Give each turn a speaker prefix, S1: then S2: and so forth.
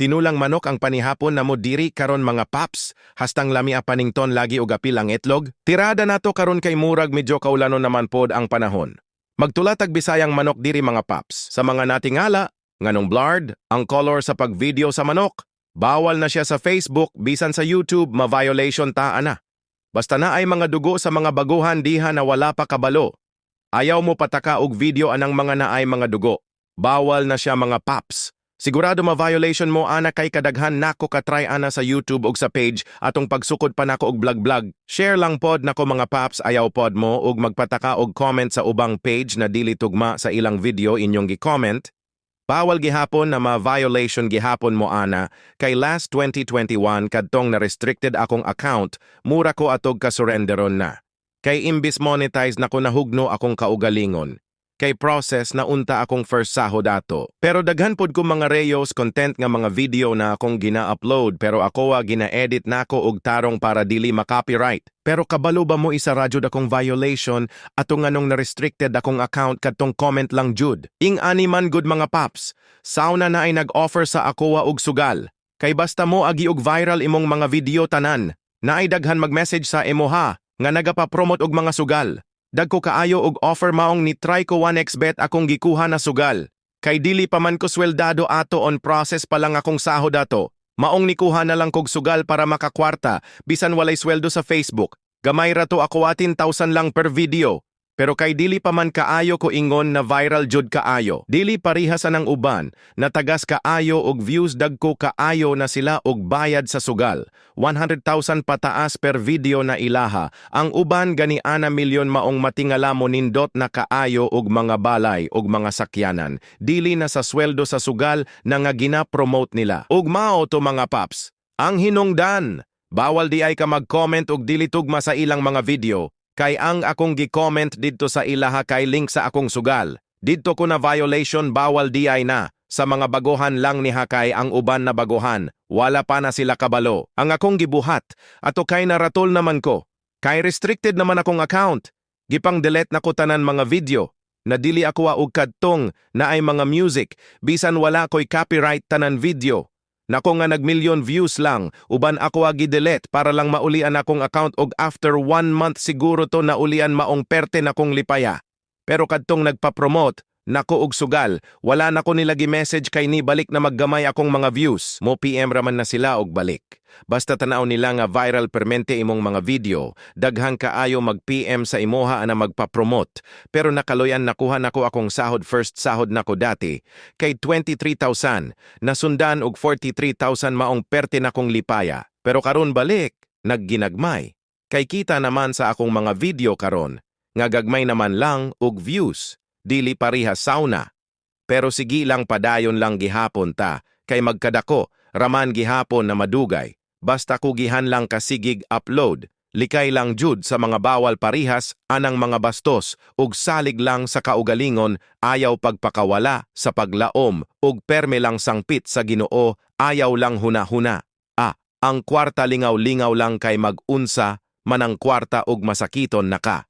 S1: Tinulang manok ang panihapon na mo diri karon mga paps, hastang lami a panington lagi og apil ang itlog. Tirada nato karon kay murag medyo kaulano naman pod ang panahon. Magtulatag bisayang manok diri mga paps. Sa mga natingala, nganong blurred, ang color sa pagvideo sa manok. Bawal na siya sa Facebook, bisan sa YouTube, ma-violation ta ana. Basta na ay mga dugo sa mga baguhan diha na wala pa kabalo. Ayaw mo pataka og video anang mga naay mga dugo. Bawal na siya mga paps. Sigurado ma-violation mo ana kay kadaghan nako katry ana sa YouTube og sa page atong pagsukod pa nako og vlog-vlog. Share lang pod nako mga paps ayaw pod mo og magpataka og comment sa ubang page na dili tugma sa ilang video inyong gi-comment. Bawal gihapon na ma-violation gihapon mo ana kay last 2021 kadtong na restricted akong account mura ko atog ka surrenderon na. Kay imbis monetize na ko nahugno akong kaugalingon kay process na unta akong first sahod ato. Pero daghan pod ko mga reels content nga mga video na akong gina-upload pero ako wa gina-edit nako og tarong para dili ma-copyright. Pero kabalo ba mo isa radyo akong violation ato nganong na-restricted akong account kadtong comment lang jud. Ing ani man good mga paps, sauna na ay nag-offer sa ako og sugal. Kay basta mo agi og viral imong mga video tanan, na ay daghan mag-message sa imo ha, nga nagapa-promote og mga sugal. Dagko kaayo og offer maong ni try ko 1xbet akong gikuha na sugal. Kay dili pa man ko sweldado ato on process pa lang akong sahod ato. Maong nikuha na lang kog sugal para makakwarta bisan walay sweldo sa Facebook. Gamay ra to ako atin 1,000 lang per video. Pero kay dili pa man kaayo ko ingon na viral jud kaayo. Dili parihasan ang uban na tagas kaayo og views dagko kaayo na sila og bayad sa sugal. 100,000 pataas per video na ilaha. Ang uban gani ana milyon maong matingala mo nindot na kaayo og mga balay og mga sakyanan. Dili na sa sweldo sa sugal na nga gina-promote nila. Ug mao to mga paps. Ang hinungdan. Bawal di ay ka mag-comment og dili tugma sa ilang mga video kay ang akong gi-comment didto sa ilaha kay link sa akong sugal. Didto ko na violation bawal di ay na. Sa mga baguhan lang ni Hakay ang uban na baguhan, wala pa na sila kabalo. Ang akong gibuhat, ato kay naratol naman ko. Kay restricted naman akong account. Gipang delete na ko tanan mga video. Na dili ako og kadtong na ay mga music, bisan wala ko'y copyright tanan video. Nako nga nag-million views lang, uban ako agi delete para lang maulian akong account og after one month siguro to naulian maong perte na kong lipaya. Pero kadtong nagpa-promote, nako og sugal, wala na ko nilagi message kay ni balik na maggamay akong mga views. Mo PM raman na sila og balik. Basta tanaw nila nga viral permente imong mga video, daghang kaayo mag-PM sa imoha na magpa-promote. Pero nakaloyan nakuha nako akong sahod first sahod nako dati kay 23,000, nasundan og 43,000 maong perte na kong lipaya. Pero karon balik, nagginagmay. Kay kita naman sa akong mga video karon, nga gagmay naman lang og views, dili pareha sauna. Pero sige lang padayon lang gihapon ta, kay magkadako, raman gihapon na madugay. Basta kugihan lang kasigig upload, likay lang jud sa mga bawal parihas anang mga bastos ug salig lang sa kaugalingon ayaw pagpakawala sa paglaom ug perme lang sangpit sa Ginoo ayaw lang huna-huna. Ah, ang kwarta lingaw-lingaw lang kay mag-unsa manang kwarta ug masakiton na ka.